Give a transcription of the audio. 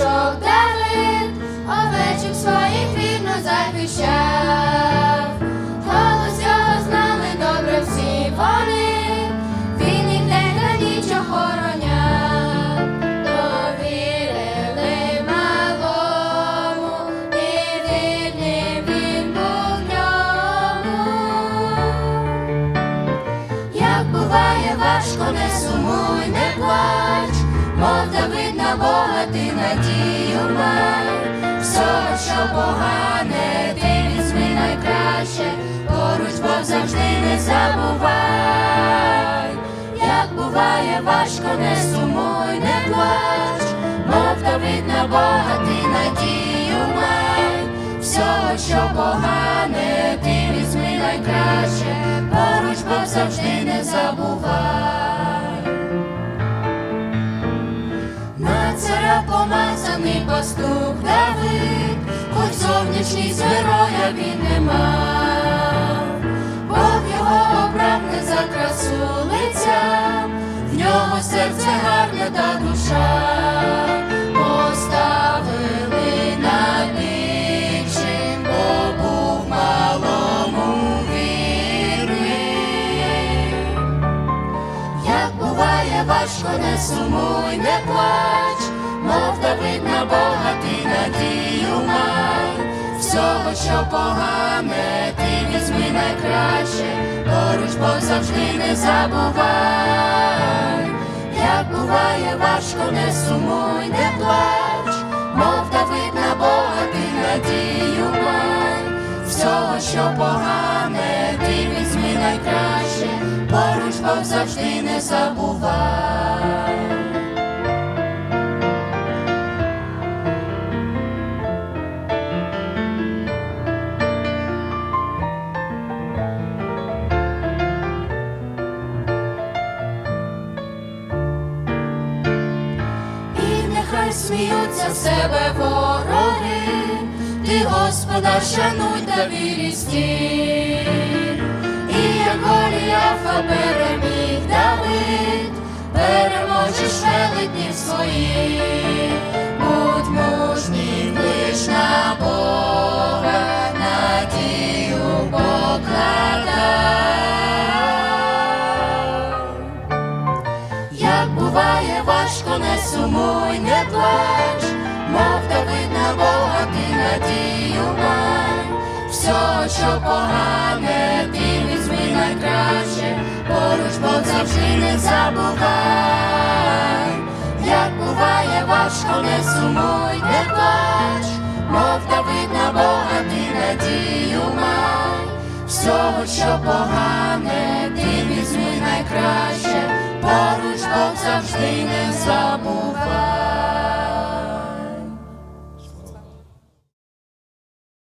пташок Давид, овечок своїх вірно захищав. Голос його знали добре всі вони, він їх день та ніч охороняв. Довірили малому, і вірний він був ньому. Як буває важко, не сумуй, не плач, мов Давид на Бога, ти надію май, все, що погане, ти візьми найкраще, поруч Бог завжди не забувай, як буває важко, не сумуй, не плач, мов Давид на Бога, ти надію май, все, що погане, ти візьми найкраще, поруч Бог завжди не забувай. Помазаний пастух Давид, хоч зовнішній з героя він не мав, Бог його обрав не за красу лиця, в нього серце гарне та душа, поставили над більшим, бо був малому вірний. Як буває важко, не сумуй, не плач, мов Давид всього, що погане, ти візьми найкраще, поруч Бог завжди не забувай, як буває важко, не сумуй, не плач, мов Давид на Бога, ти надію май, всього, що погане, ти візьми найкраще, поруч Бог завжди не забувай. Сміються з себе вороги, ти Господа шануй та вірі стій. І як Голіафа переміг Давид, переможеш велетнів своїх, буває важко, не сумуй, не плач, мов Давид на Бога, ти надію май, все, що погане, ти візьми найкраще, поруч Бог завжди не забувай, як буває важко, не сумуй, не плач, мов Давид на Бога, ти надію май, всього, що погане, ти візьми найкраще, поруч Бог завжди не забувай.